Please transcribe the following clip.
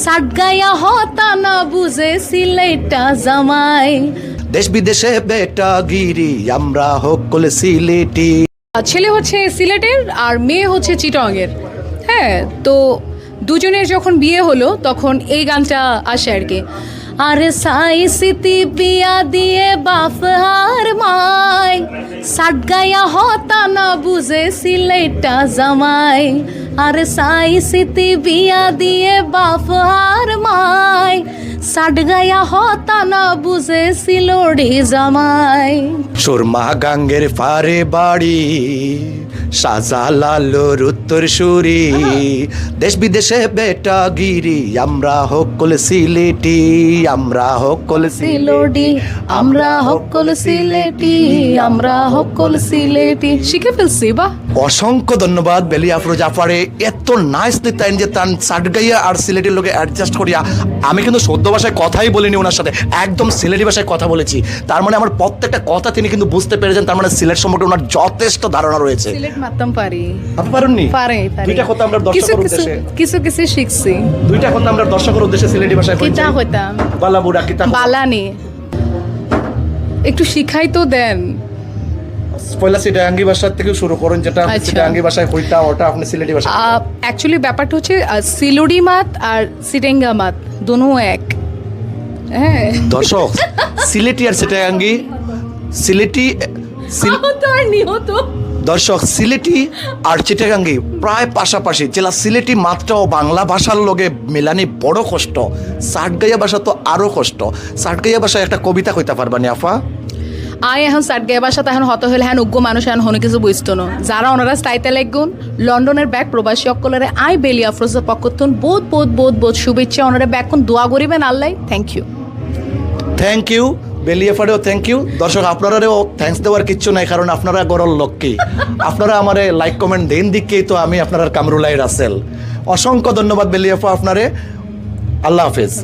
সাট গায়া হতা না বুঝে সিলেটা জামাই। দেশ বিদেশে বেটা গিরি আমরা হকল সিলেটি। ছেলে হচ্ছে সিলেটের আর মেয়ে হচ্ছে চিটংয়ের। হ্যাঁ তো দুজনের যখন বিয়ে হলো তখন এই গানটা আসে আর কি। আরে সাই সিতি বিয়া দিয়ে বাপ হার মাই সাট গায়া হতা না বুঝে সিলেটা জামাই। আরে সাই সিতি বিয়া দিয়ে বাপ সাট গায়া হতা না বুঝে সিলোড়ি জামাই। সুরমা গাঙ্গের ফারে বাড়ি শাহজালালোর উত্তর সুরি। দেশ বিদেশে বেটা গিরি আমরা হকল সিলেটি আমরা হকল সিলোডি আমরা হকল সিলেটি আমরা হকল সিলেটি। শিখে ফেলছি বা অসংখ্য ধন্যবাদ বেলি আফরোজ আফারে এত নাইস দিতেন যে তান সাটগাইয়া আর সিলেটের লোকে অ্যাডজাস্ট করিয়া আমি কিন্তু সদ্য ভাষায় কথাই বলিনি ওনার সাথে। একদম সিলেটি ভাষায় কথা বলেছি। তার মানে আমার প্রত্যেকটা কথা তিনি কিন্তু বুঝতে পেরেছেন তার মানে সিলেট সম্পর্কে ওনার যথেষ্ট ধারণা রয়েছে। সিলেট মারতাম পারি। আপনি পারেননি? পারে পারে। দুইটা কথা আমরা কিছু দর্শকের কিছু উদ্দেশ্যে। কিছু কিছু শিখছি। দুইটা কথা আমরা দর্শকের উদ্দেশ্যে সিলেটি ভাষায় কইছি। কিতা হইতাম? বালা কিতা বালানি। একটু শিখাই তো দেন। পয়লা সিটাঙ্গি ভাষার থেকে শুরু করুন যেটা আচ্ছা। সিটাঙ্গি ভাষায় কইতা ওটা আপনি সিলেটি ভাষায় অ্যাকচুয়ালি ব্যাপারটা হচ্ছে সিলোডি মাত আর সিটেঙ্গা মাত দোনো এক। দর্শক সিলেটি আর সিটাঙ্গি সিলেটি নিহত। দর্শক সিলেটি আর চিটাগাঙ্গি প্রায় পাশাপাশি জেলা সিলেটি মাত্র ও বাংলা ভাষার লগে মেলানি বড় কষ্ট। সাটগাইয়া ভাষা তো আরও কষ্ট। সাটগাইয়া ভাষায় একটা কবিতা কইতে পারবানি আফা? আই এখন সাট গে বাসাতে এখন হত হইলে হ্যান উগ্র মানুষ, এখন হনে কিছু বুঝতো না। যারা ওনারা স্থায়িতে লাগগুন লন্ডনের ব্যাগ প্রবাসী অকলরে আই বেলি আফরোজের পক্ষতুন বহুত বহুত বহুত বহুত শুভেচ্ছা। ওনারা ব্যাগ কোন দোয়া করিবেন আল্লাহ। থ্যাংক ইউ থ্যাংক ইউ বেলিয়েফারেও থ্যাংক ইউ দর্শক আপনারাও থ্যাঙ্কস দেওয়ার কিচ্ছু নাই, কারণ আপনারা গরল লক্ষ্মী। আপনারা আমারে লাইক কমেন্ট দেন দিকেই তো আমি আপনার কামরুলাই রাসেল। অসংখ্য ধন্যবাদ বেলিয়েফা আপনারে। আল্লাহ হাফেজ।